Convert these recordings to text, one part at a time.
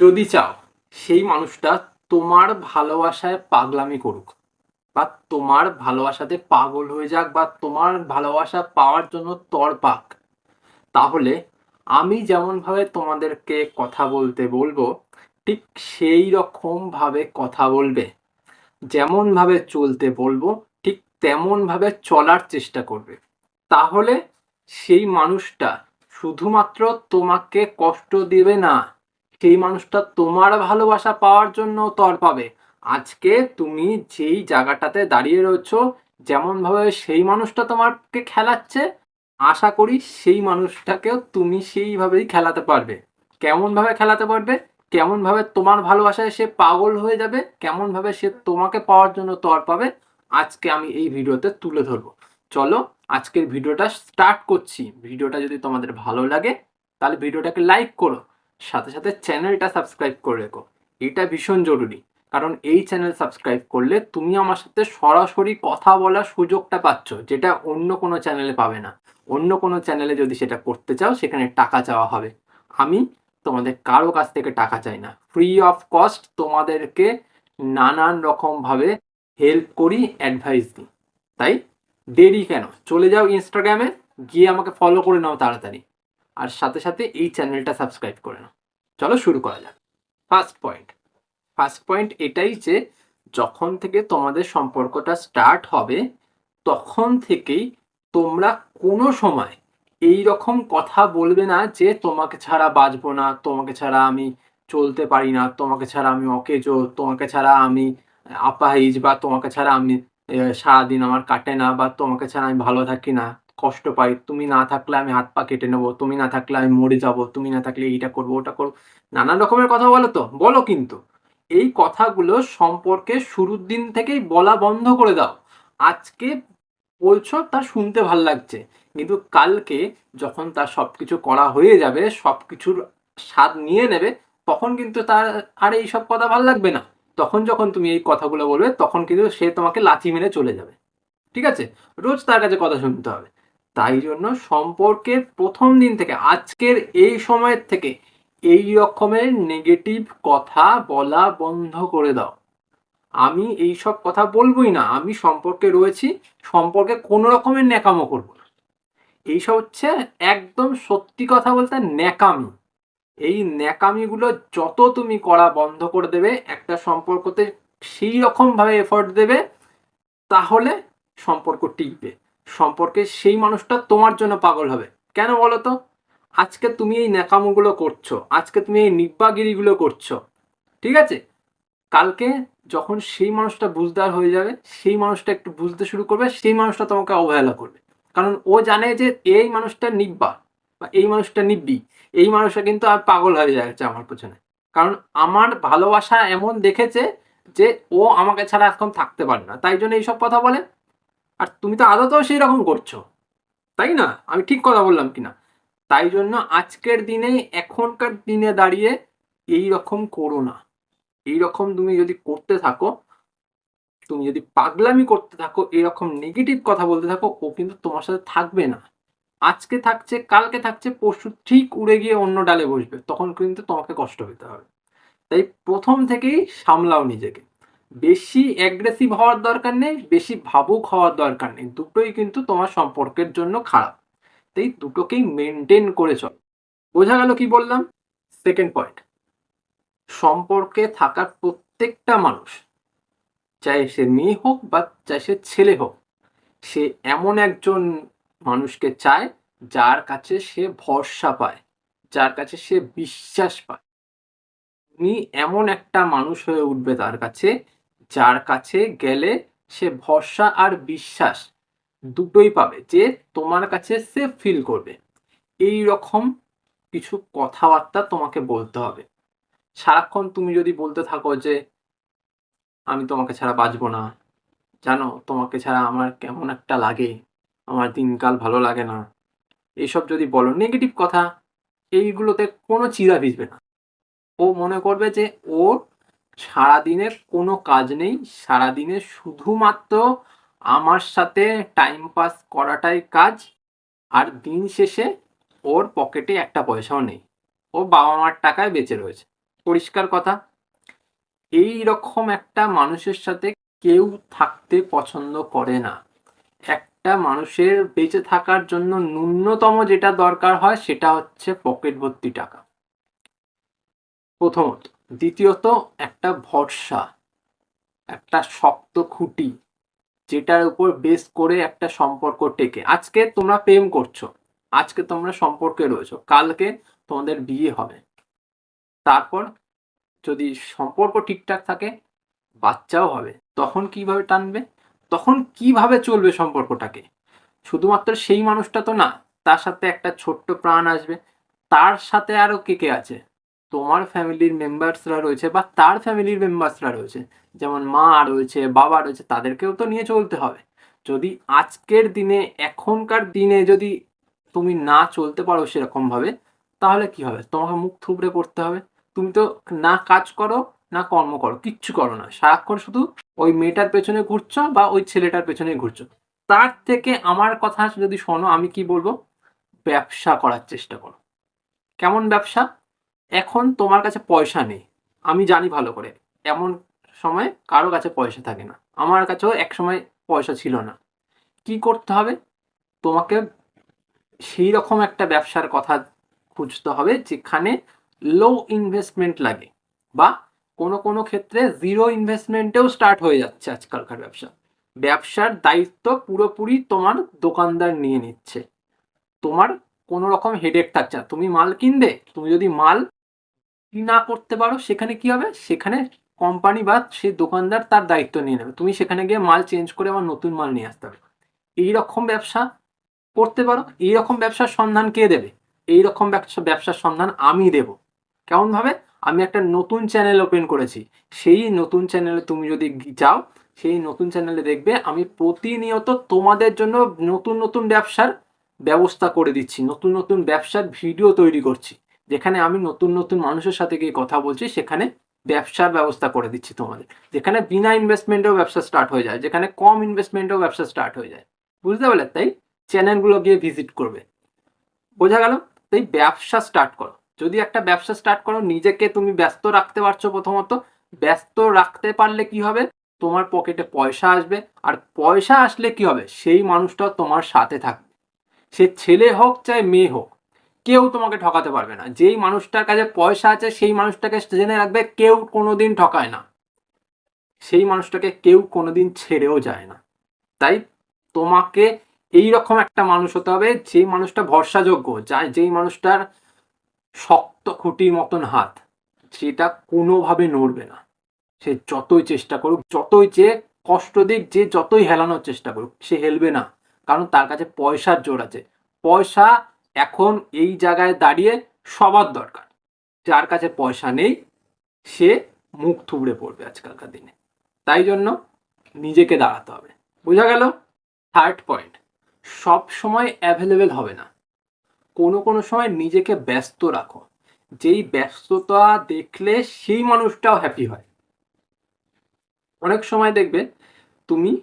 যদি চাও, সেই মানুষটা তোমার ভালোবাসায় পাগলামি করুক বা তোমার ভালোবাসাতে পাগল হয়ে যাক বা তোমার ভালোবাসা পাওয়ার জন্য তর পাক। তাহলে আমি যেমনভাবে তোমাদেরকে কথা বলতে বলব, ঠিক সেই রকমভাবে কথা বলবে। যেমনভাবে চলতে বলব, ঠিক তেমনভাবে চলার চেষ্টা করবে। তাহলে সেই মানুষটা শুধুমাত্র তোমাকে কষ্ট দেবে না সেই মানুষটা তোমার ভালোবাসা পাওয়ার জন্য তর পাবে। আজকে তুমি যেই জায়গাটাতে দাঁড়িয়ে রয়েছো, যেমনভাবে সেই মানুষটা তোমাকে খেলাচ্ছে, আশা করি সেই মানুষটাকেও তুমি সেইভাবেই খেলাতে পারবে। কেমনভাবে খেলাতে পারবে? কেমনভাবে তোমার ভালোবাসায় সে পাগল হয়ে যাবে? কেমনভাবে সে তোমাকে পাওয়ার জন্য তর পাবে? আজকে আমি এই ভিডিওতে তুলে ধরবো। চলো আজকের ভিডিওটা স্টার্ট করছি। ভিডিওটা যদি তোমাদের ভালো লাগে, তাহলে ভিডিওটাকে লাইক করো। সাথে সাথে চ্যানেলটা সাবস্ক্রাইব করে রেখো। এটা ভীষণ জরুরি। কারণ এই চ্যানেল সাবস্ক্রাইব করলে তুমি আমার সাথে সরাসরি কথা বলার সুযোগটা পাচ্ছ, যেটা অন্য কোনো চ্যানেলে পাবে না। অন্য কোনো চ্যানেলে যদি সেটা করতে চাও, সেখানে টাকা চাওয়া হবে। আমি তোমাদের কারও কাছ থেকে টাকা চাই না। ফ্রি অফ কস্ট তোমাদেরকে নানান রকমভাবে হেল্প করি অ্যাডভাইস দিই। তাই দেরি কেন? চলে যাও ইনস্টাগ্রামে গিয়ে আমাকে ফলো করে নাও তাড়াতাড়ি। আর সাথে সাথে এই চ্যানেলটা সাবস্ক্রাইব করে নাও। চলো শুরু করা যাক। ফার্স্ট পয়েন্ট ফার্স্ট পয়েন্ট এটাই যে যখন থেকে তোমাদের সম্পর্কটা স্টার্ট হবে, তখন থেকেই তোমরা কোনো সময় এই রকম কথা বলবে না যে তোমাকে ছাড়া বাঁচবো না, তোমাকে ছাড়া আমি চলতে পারি না, তোমাকে ছাড়া আমি অকেজো, তোমাকে ছাড়া আমি আপাহিজ বা তোমাকে ছাড়া আমি সারাদিন আমার কাটে না বা তোমাকে ছাড়া আমি ভালো থাকি না। কষ্ট পাই, তুমি না থাকলে আমি হাত পা কেটে নেব, তুমি না থাকলে আমি মরে যাব, তুমি না থাকলে এইটা করব, ওটা করব, নানান রকমের কথা বলো তো, বলো কিন্তু। এই কথাগুলো সম্পর্কে শুরুর দিন থেকেই বলা বন্ধ করে দাও। আজকে বলছো তার শুনতে ভালো লাগছে, কিন্তু কালকে যখন তার সব কিছু করা হয়ে যাবে সব কিছুর স্বাদ নিয়ে নেবে, তখন কিন্তু তার আর এই সব কথা ভালো লাগবে না। তখন যখন তুমি এই কথাগুলো বলবে, তখন কিন্তু সে তোমাকে লাথি মেরে চলে যাবে। ঠিক আছে? রোজ তার কাছে কথা শুনতে হবে। তাই জন্য সম্পর্কের প্রথম দিন থেকে, আজকের এই সময়ের থেকে এই রকমের নেগেটিভ কথা বলা বন্ধ করে দাও। আমি এই সব কথা বলবোই না, আমি সম্পর্কে রয়েছি, সম্পর্কে কোনো রকমের ন্যাকামো করব না। এইসব হচ্ছে একদম সত্যি কথা বলতে ন্যাকামি। এই ন্যাকামিগুলো যত তুমি করা বন্ধ করে দেবে, একটা সম্পর্কতে সেই রকমভাবে এফোর্ট দেবে, তাহলে সম্পর্ক টিকবে। সম্পর্কে সেই মানুষটা তোমার জন্য পাগল হবে। কেন বলো তো? আজকে তুমি এই ন্যাকামোগুলো করছ, আজকে তুমি এই নিব্বাগিরিগুলো করছ, ঠিক আছে? কালকে যখন সেই মানুষটা বুঝদার হয়ে যাবে, সেই মানুষটা একটু বুঝতে শুরু করবে, সেই মানুষটা তোমাকে অবহেলা করবে। কারণ ও জানে যে এই মানুষটা নিব্বা বা এই মানুষটা নিব্বি, এই মানুষটা কিন্তু আর পাগল হয়ে যাচ্ছে আমার পেছনে। কারণ আমার ভালোবাসা এমন দেখেছে যে ও আমাকে ছাড়া এখন থাকতে পারে না। তাই জন্য এইসব কথা বলে আর তুমি তো আদতেও সেই রকম করছ, তাই না? আমি ঠিক কথা বললাম কিনা তাই জন্য আজকের দিনে এখনকার দিনে দাঁড়িয়ে এই রকম করো না। এই রকম তুমি যদি করতে থাকো, তুমি যদি পাগলামি করতে থাকো, এরকম নেগেটিভ কথা বলতে থাকো, ও কিন্তু তোমার সাথে থাকবে না। আজকে থাকছে, কালকে থাকছে, পরশু ঠিক উড়ে গিয়ে অন্য ডালে বসবে, তখন কিন্তু তোমাকে কষ্ট পেতে হবে। তাই প্রথম থেকেই সামলাও নিজেকে। বেশি অ্যাগ্রেসিভ হওয়ার দরকার নেই, বেশি ভাবুক হওয়ার দরকার নেই। দুটোই কিন্তু তোমার সম্পর্কের জন্য খারাপ। তাই দুটোকেই মেনটেন করে চল। বোঝা গেল কি বললাম? সেকেন্ড পয়েন্ট সম্পর্কে থাকার প্রত্যেকটা মানুষ, চাই সে মেয়ে হোক বা চাই সে ছেলে হোক, সে এমন একজন মানুষকে চায় যার কাছে সে ভরসা পায়, যার কাছে সে বিশ্বাস পায়। তুমি এমন একটা মানুষ হয়ে উঠবে তার কাছে যার কাছে গেলে সে ভরসা আর বিশ্বাস দুটোই পাবে যে তোমার কাছে সে ফিল করবে। এই রকম কিছু কথাবার্তা তোমাকে বলতে হবে। সারাক্ষণ তুমি যদি বলতে থাকো যে, আমি তোমাকে ছাড়া বাঁচবো না। জানো, তোমাকে ছাড়া আমার কেমন একটা লাগে। আমার দিনকাল ভালো লাগে না। এইসব যদি বলো নেগেটিভ কথা, এইগুলোতে কোনো চিরা ভিজবে না। ও মনে করবে যে ওর সারাদিনের কোনো কাজ নেই, সারাদিনে শুধুমাত্র আমার সাথে টাইম পাস করাটাই কাজ, আর দিন শেষে ওর পকেটে একটা পয়সাও নেই। ও বাবা মার টাকায় বেঁচে রয়েছে। পরিষ্কার কথা এই রকম একটা মানুষের সাথে কেউ থাকতে পছন্দ করে না। একটা মানুষের বেঁচে থাকার জন্য ন্যূনতম যেটা দরকার হয় সেটা হচ্ছে পকেট ভর্তি টাকা। প্রথমত দ্বিতীয়ত একটা ভরসা, একটা শক্ত খুঁটি যেটার উপর বেস করে একটা সম্পর্ক টেকে। আজকে তোমরা প্রেম করছ, আজকে তোমরা সম্পর্কে রয়েছো, কালকে তোমাদের বিয়ে হবে। তারপর যদি সম্পর্ক ঠিকঠাক থাকে, বাচ্চাও হবে, তখন কীভাবে টানবে? তখন কীভাবে চলবে সম্পর্কটাকে? শুধুমাত্র সেই মানুষটা তো না, তার সাথে একটা ছোট্ট প্রাণ আসবে, তার সাথে আরও কে কে আছে? তোমার ফ্যামিলির মেম্বার্সরা রয়েছে বা তার ফ্যামিলির মেম্বার্সরা রয়েছে, যেমন মা রয়েছে, বাবা রয়েছে, তাদেরকেও তো নিয়ে চলতে হবে। যদি আজকের দিনে, এখনকার দিনে যদি তুমি না চলতে পারো সেরকমভাবে, তাহলে কি হবে? তোমাকে মুখ থুবড়ে পড়তে হবে। তুমি তো না কাজ করো, না কর্ম করো, কিচ্ছু করো না। সারাক্ষণ শুধু ওই মেয়েটার পেছনে ঘুরছো বা ওই ছেলেটার পেছনে ঘুরছো। তার থেকে আমার কথা যদি শোনো, আমি কি বলব? ব্যবসা করার চেষ্টা করো। কেমন ব্যবসা? এখন তোমার কাছে পয়সা নেই। আমি জানি ভালো করে, এমন সময় কারও কাছে পয়সা থাকে না। আমার কাছেও এক সময় পয়সা ছিল না। কি করতে হবে? তোমাকে সেই রকম একটা ব্যবসার কথা খুঁজতে হবে যেখানে লো ইনভেস্টমেন্ট লাগে বা কোনো কোনো ক্ষেত্রে জিরো ইনভেস্টমেন্টেও স্টার্ট হয়ে যাচ্ছে আজকালকার ব্যবসা। ব্যবসার দায়িত্ব পুরোপুরি তোমার দোকানদার নিয়ে নিচ্ছে। তোমার কোনো রকম হেডেক থাকছে না। তুমি মাল কিনবে, তুমি যদি মাল কি না করতে পারো, সেখানে কি হবে? সেখানে কোম্পানি বা সে দোকানদার তার দায়িত্ব নিয়ে নেবে। তুমি সেখানে গিয়ে মাল চেঞ্জ করে আবার নতুন মাল নিয়ে আসতে হবে এই রকম ব্যবসা করতে পারো। এই রকম ব্যবসার সন্ধান কে দেবে? এই রকম ব্যবসা, ব্যবসার সন্ধান আমি দেব। কেমন ভাবে আমি একটা নতুন চ্যানেল ওপেন করেছি। সেই নতুন চ্যানেলে তুমি যদি যাও, সেই নতুন চ্যানেলে দেখবে আমি প্রতিনিয়ত তোমাদের জন্য নতুন নতুন ব্যবসার ব্যবস্থা করে দিচ্ছি। নতুন নতুন ব্যবসার ভিডিও তৈরি করছি। যেখানে আমি নতুন নতুন মানুষের সাথে গিয়ে কথা বলছি, সেখানে ব্যবসার ব্যবস্থা করে দিচ্ছি তোমাদের। যেখানে বিনা ইনভেস্টমেন্টেও ব্যবসা স্টার্ট হয়ে যায়, যেখানে কম ইনভেস্টমেন্টেও ব্যবসা স্টার্ট হয়ে যায়। বুঝতে পারলে? তাই চ্যানেলগুলো গিয়ে ভিজিট করবে। বোঝা গেল? তাই ব্যবসা স্টার্ট করো। যদি একটা ব্যবসা স্টার্ট করো, নিজেকে তুমি ব্যস্ত রাখতে পারছ প্রথমত। ব্যস্ত রাখতে পারলে কি হবে? তোমার পকেটে পয়সা আসবে। আর পয়সা আসলে কি হবে? সেই মানুষটাও তোমার সাথে থাকবে। সে ছেলে হোক চাই মেয়ে হোক কেউ তোমাকে ঠকাতে পারবে না। যেই মানুষটার কাছে পয়সা আছে, সেই মানুষটাকে জেনে রাখবে, কেউ কোনোদিন ঠকায় না। সেই মানুষটাকে কেউ কোনোদিন ছেড়েও যায় না। তাই তোমাকে এই রকম একটা মানুষ হতে হবে, যেই মানুষটা ভরসাযোগ্য যা যেই মানুষটার শক্ত খুঁটির মতন হাত, সেটা কোনোভাবে নড়বে না। সে যতই চেষ্টা করুক, যতই যে কষ্ট দিক, যে যতই হেলানোর চেষ্টা করুক, সে হেলবে না। কারণ তার কাছে পয়সার জোর আছে। পয়সা এখন এই জায়গায় দাঁড়িয়ে সবার দরকার। যার কাছে পয়সা নেই, সে মুখ থুবড়ে পড়বে আজকালকার দিনে। তাই জন্য নিজেকে দাঁড়াতে হবে। বোঝা গেল? থার্ড পয়েন্ট সব সময় অ্যাভেলেবেল হবে না। কোনো কোনো সময় নিজেকে ব্যস্ত রাখো। যেই ব্যস্ততা দেখলে সেই মানুষটাও হ্যাপি হয়। অনেক সময় দেখবে, তুমি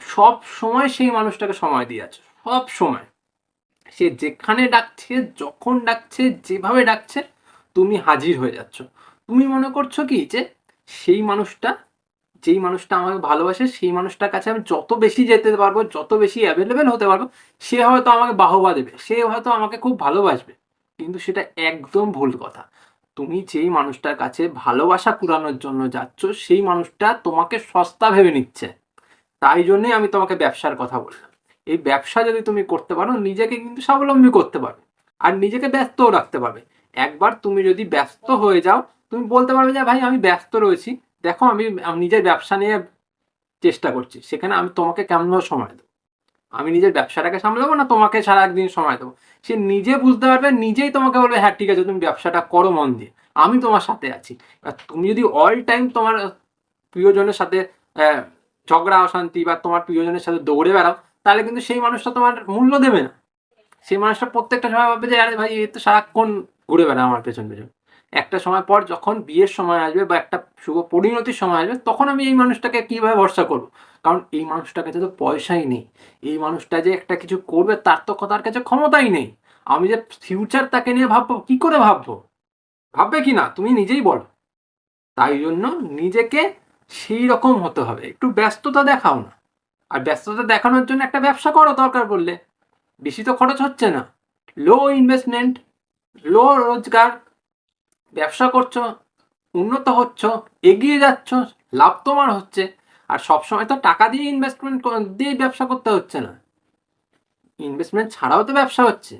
সব সময় সেই মানুষটাকে সময় দিয়ে আছো। সব সময়। সে যেখানে ডাকছে, যখন ডাকছে, যেভাবে ডাকছে, তুমি হাজির হয়ে যাচ্ছ। তুমি মনে করছ কি যে সেই মানুষটা, যেই মানুষটা আমাকে ভালোবাসে, সেই মানুষটার কাছে আমি যত বেশি যেতে পারব, যত বেশি অ্যাভেলেবেল হতে পারব, সে হয়তো আমাকে বাহবা দেবে, সে হয়তো আমাকে খুব ভালোবাসবে। কিন্তু সেটা একদম ভুল কথা। তুমি যেই মানুষটার কাছে ভালোবাসা কুড়ানোর জন্য যাচ্ছ, সেই মানুষটা তোমাকে সস্তা ভেবে নিচ্ছে। তাই জন্যই আমি তোমাকে ব্যবসার কথা বললাম। এই ব্যবসা যদি তুমি করতে পারো, নিজেকে কিন্তু স্বাবলম্বী করতে পারবে আর নিজেকে ব্যস্তও রাখতে পারবে। একবার তুমি যদি ব্যস্ত হয়ে যাও, তুমি বলতে পারবে যে, ভাই, আমি ব্যস্ত রয়েছি। দেখো, আমি নিজের ব্যবসা নিয়ে চেষ্টা করছি। সেখানে আমি তোমাকে কেমনভাবে সময় দেবো? আমি নিজের ব্যবসাটাকে সামলাবো না তোমাকে সারা একদিন সময় দেবো? সে নিজে বুঝতে পারবে, নিজেই তোমাকে বলবে হ্যাঁ ঠিক আছে, তুমি ব্যবসাটা করো মন দিয়ে। আমি তোমার সাথে আছি। আর তুমি যদি অল টাইম তোমার প্রিয়জনের সাথে ঝগড়া, অশান্তি বা তোমার প্রিয়জনের সাথে দৌড়ে বেড়াও তাহলে কিন্তু সেই মানুষটা তোমার মূল্য দেবে না। সেই মানুষটা প্রত্যেকটা সময় ভাববে যে, আরে ভাই, এ তো সারাক্ষণ ঘুরে বেড়ায় আমার পেছন পেছন। একটা সময় পর যখন বিয়ের সময় আসবে বা একটা শুভ পরিণতির সময় আসবে, তখন আমি এই মানুষটাকে কীভাবে ভরসা করব? কারণ এই মানুষটার কাছে তো পয়সাই নেই। এই মানুষটা যে একটা কিছু করবে, তার তো তার কাছে ক্ষমতাই নেই। আমি যে ফিউচার তাকে নিয়ে ভাববো, কি করে ভাববো? ভাববে কি না? তুমি নিজেই বলো। তাই জন্য নিজেকে সেই রকম হতে হবে। একটু ব্যস্ততা দেখাও না। আর ব্যস্ততা দেখানোর জন্য একটা ব্যবসা করো দরকার পড়লে বেশি তো খরচ হচ্ছে না। লো ইনভেস্টমেন্ট লো রোজগার, ব্যবসা করছ, উন্নত হচ্ছ, এগিয়ে যাচ্ছ, লাভ তোমার হচ্ছে। আর সবসময় তো টাকা দিয়ে ইনভেস্টমেন্ট দিয়ে ব্যবসা করতে হচ্ছে না। ইনভেস্টমেন্ট ছাড়াও তো ব্যবসা হচ্ছে।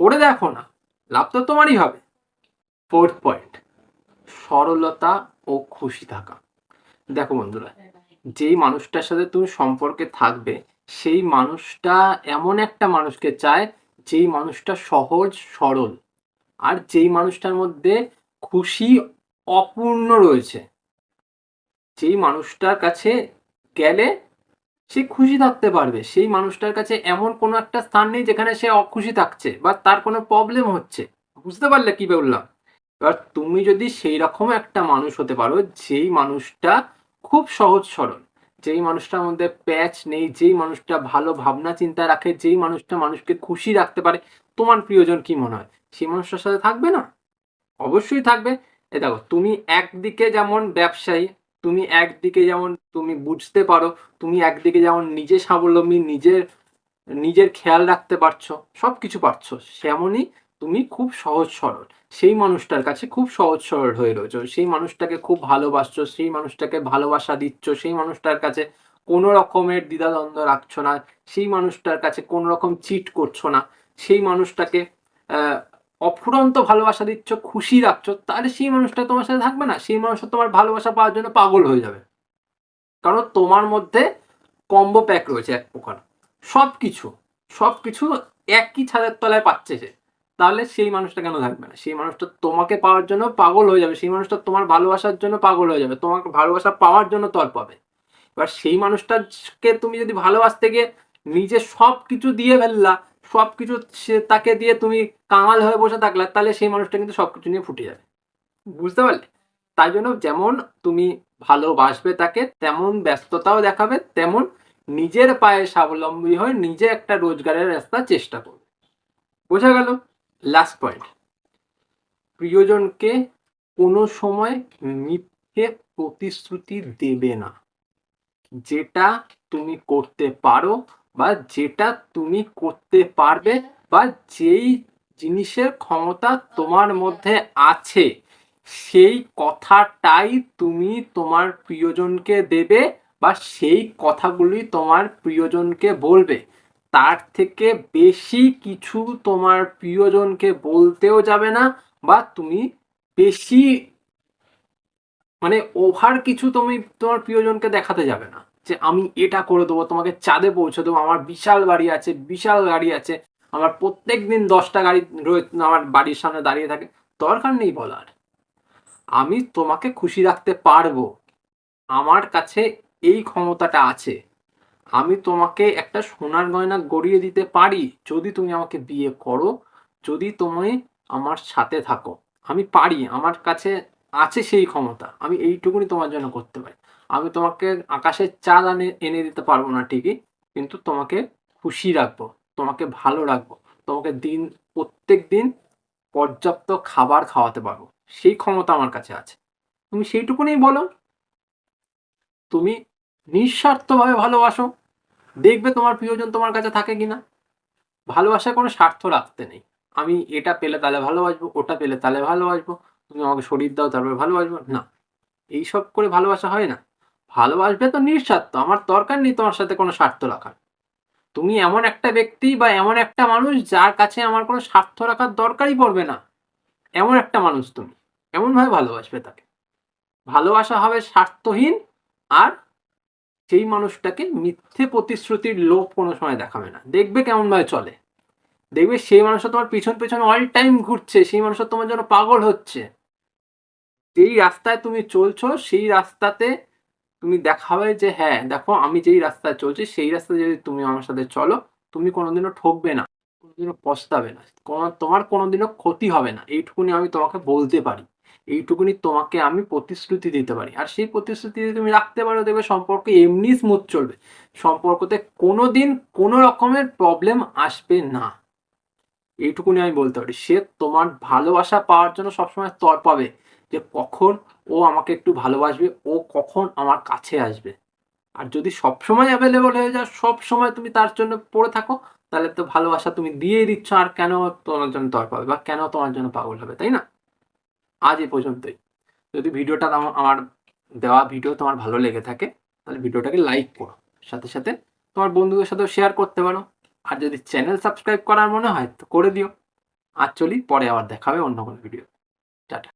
করে দেখো না, লাভ তো তোমারই হবে। ফোর্থ পয়েন্ট সরলতা ও খুশি থাকা। দেখো বন্ধুরা যেই মানুষটার সাথে তুমি সম্পর্কে থাকবে, সেই মানুষটা এমন একটা মানুষকে চায় যেই মানুষটা সহজ, সরল। আর যেই মানুষটার মধ্যে খুশি, অপূর্ণ রয়েছে, যেই মানুষটার কাছে গেলে সে খুশি থাকতে পারবে। সেই মানুষটার কাছে এমন কোনো একটা স্থান নেই যেখানে সে অখুশি থাকছে বা তার কোনো প্রবলেম হচ্ছে। বুঝতে পারলে কি বললাম? এবার তুমি যদি সেই রকম একটা মানুষ হতে পারো, যেই মানুষটা খুব সহজ সরল। যেই মানুষটার মধ্যে প্যাচ নেই, যেই মানুষটা ভালো ভাবনা চিন্তা রাখে, যেই মানুষটা মানুষকে খুশি রাখতে পারে, তোমার প্রিয়জন কি মনে হয়? সেই মানুষটার সাথে থাকবে না? অবশ্যই থাকবে। এ দেখো, তুমি একদিকে যেমন ব্যবসায়ী, তুমি একদিকে যেমন তুমি বুঝতে পারো, তুমি একদিকে যেমন নিজে স্বাবলম্বী, নিজের নিজের খেয়াল রাখতে পারছ সব কিছু পারছ, সেমনই তুমি খুব সহজ সরল। সেই মানুষটার কাছে খুব সহজ সরল হয়ে রয়েছো। সেই মানুষটাকে খুব ভালোবাসছো, সেই মানুষটাকে ভালোবাসা দিচ্ছ, সেই মানুষটার কাছে কোনো রকমের দ্বিধাদ্বন্দ্ব রাখছো না, সেই মানুষটার কাছে কোনো রকম চিট করছ না, সেই মানুষটাকে অফুরন্ত ভালোবাসা দিচ্ছ, খুশি রাখছো, তাহলে সেই মানুষটা তোমার সাথে থাকবে না। সেই মানুষটা তোমার ভালোবাসা পাওয়ার জন্য পাগল হয়ে যাবে। কারণ তোমার মধ্যে কম্বো প্যাক রয়েছে এক প্রকার। সব কিছু সব কিছু একই ছাদের তলায় পাচ্ছে সে। তাহলে সেই মানুষটা কেন থাকবে না? সেই মানুষটা তোমাকে পাওয়ার জন্য পাগল হয়ে যাবে। সেই মানুষটা তোমার ভালোবাসার জন্য পাগল হয়ে যাবে। তোমাকে ভালোবাসা পাওয়ার জন্য তল পাবে। এবার সেই মানুষটাকে তুমি যদি ভালোবাসতে গিয়ে নিজে সব কিছু দিয়ে ফেললা সব কিছু তাকে দিয়ে তুমি কাঙাল হয়ে বসে থাকলে, তাহলে সেই মানুষটা কিন্তু সব কিছু নিয়ে ফুটে যাবে। বুঝতে পারলে? তাই জন্য যেমন তুমি ভালোবাসবে তাকে, তেমন ব্যস্ততাও দেখাবে, তেমন নিজের পায়ে স্বাবলম্বী হয়ে নিজে একটা রোজগারের রাস্তা চেষ্টা করবে। বোঝা গেল? লাস্ট পয়েন্ট প্রিয়জনকে কোনো সময় মিথ্যে প্রতিশ্রুতি দেবে না। যেটা তুমি করতে পারো বা যেটা তুমি করতে পারবে বা যেই জিনিসের ক্ষমতা তোমার মধ্যে আছে, সেই কথাটাই তুমি তোমার প্রিয়জনকে দেবে বা সেই কথাগুলি তোমার প্রিয়জনকে বলবে। তার থেকে বেশি কিছু তোমার প্রিয়জনকে বলতেও যাবে না বা তুমি বেশি মানে ওভার কিছু তুমি তোমার প্রিয়জনকে দেখাতে যাবে না। যে আমি এটা করে দেবো, তোমাকে চাঁদে পৌঁছে দেবো, আমার বিশাল বাড়ি আছে, বিশাল গাড়ি আছে, আমার প্রত্যেক দিন দশটা গাড়ি রয়ে- আমার বাড়ির সামনে দাঁড়িয়ে থাকে, দরকার নেই বলার। আমি তোমাকে খুশি রাখতে পারব। আমার কাছে এই ক্ষমতাটা আছে। আমি তোমাকে একটা সোনার গয়না গড়িয়ে দিতে পারি যদি তুমি আমাকে বিয়ে করো, যদি তুমি আমার সাথে থাকো। আমি পারি, আমার কাছে আছে সেই ক্ষমতা। আমি এইটুকুনি তোমার জন্য করতে পারি। আমি তোমাকে আকাশের চাঁদ আনে, এনে দিতে পারব না ঠিকই, কিন্তু তোমাকে খুশি রাখব, তোমাকে ভালো রাখব, তোমাকে দিন, প্রত্যেক দিন পর্যাপ্ত খাবার খাওয়াতে পারব। সেই ক্ষমতা আমার কাছে আছে। তুমি সেইটুকুনি বলো। তুমি নিঃস্বার্থভাবে ভালোবাসো। দেখবে তোমার প্রিয়জন তোমার কাছে থাকে কিনা। ভালোবাসার কোনো স্বার্থ রাখতে নেই। আমি এটা পেলে তাহলে ভালোবাসবো, ওটা পেলে তাহলে ভালোবাসবো। তুমি আমাকে শরীর দাও, তারপরে ভালোবাসবো। না, এইসব করে ভালোবাসা হয় না। ভালোবাসবে তো নিঃস্বার্থ, আমার দরকার নেই তোমার সাথে কোনো স্বার্থ রাখার। তুমি এমন একটা ব্যক্তি বা এমন একটা মানুষ যার কাছে আমার কোনো স্বার্থ রাখার দরকারই পড়বে না। এমন একটা মানুষ তুমি, এমনভাবে ভালোবাসবে তাকে। ভালোবাসা হবে স্বার্থহীন আর সেই মানুষটাকে মিথ্যে প্রতিশ্রুতির লোভ কোনো সময় দেখাবে না। দেখবে কেমন ভাবে চলে। দেখবে সেই মানুষটা তোমার পিছন পিছন অল টাইম ঘুরছে, সেই মানুষটা তোমার জন্য পাগল হচ্ছে। যেই রাস্তায় তুমি চলছো, সেই রাস্তাতে তুমি দেখাবে যে হ্যাঁ দেখো, আমি যেই রাস্তায় চলছি, সেই রাস্তায় যদি তুমি আমার সাথে চলো, তুমি কোনোদিনও ঠকবে না, কোনোদিনও পস্তাবে না তোমার কোনোদিনও ক্ষতি হবে না। এইটুকুনি আমি তোমাকে বলতে পারি। এইটুকুনি তোমাকে আমি প্রতিশ্রুতি দিতে পারি। আর সেই প্রতিশ্রুতি যদি তুমি রাখতে পারো, দেখবে সম্পর্ক এমনি স্মুথ চলবে। সম্পর্কতে কোনো দিন কোনো রকমের প্রবলেম আসবে না। এইটুকুনি আমি বলতে পারি। সে তোমার ভালোবাসা পাওয়ার জন্য সবসময় তর পাবে যে কখন ও আমাকে একটু ভালোবাসবে, ও কখন আমার কাছে আসবে। আর যদি সবসময় অ্যাভেলেবল হয়ে যায়, সবসময় তুমি তার জন্য পড়ে থাকো, তাহলে তো ভালোবাসা তুমি দিয়েই দিচ্ছ। আর কেন তোমার জন্য তর পাবে বা কেন তোমার জন্য পাগল হবে, তাই না? আজ এ পর্যন্তই। যদি ভিডিওটা আমার আমার দেওয়া ভিডিও তোমার ভালো লেগে থাকে, তাহলে ভিডিওটাকে লাইক করো। সাথে সাথে তোমার বন্ধুদের সাথেও শেয়ার করতে পারো। আর যদি চ্যানেল সাবস্ক্রাইব করার মনে হয়, তো করে দিও। আর চলি পরে আবার দেখাবে অন্য কোনো ভিডিও টাটা।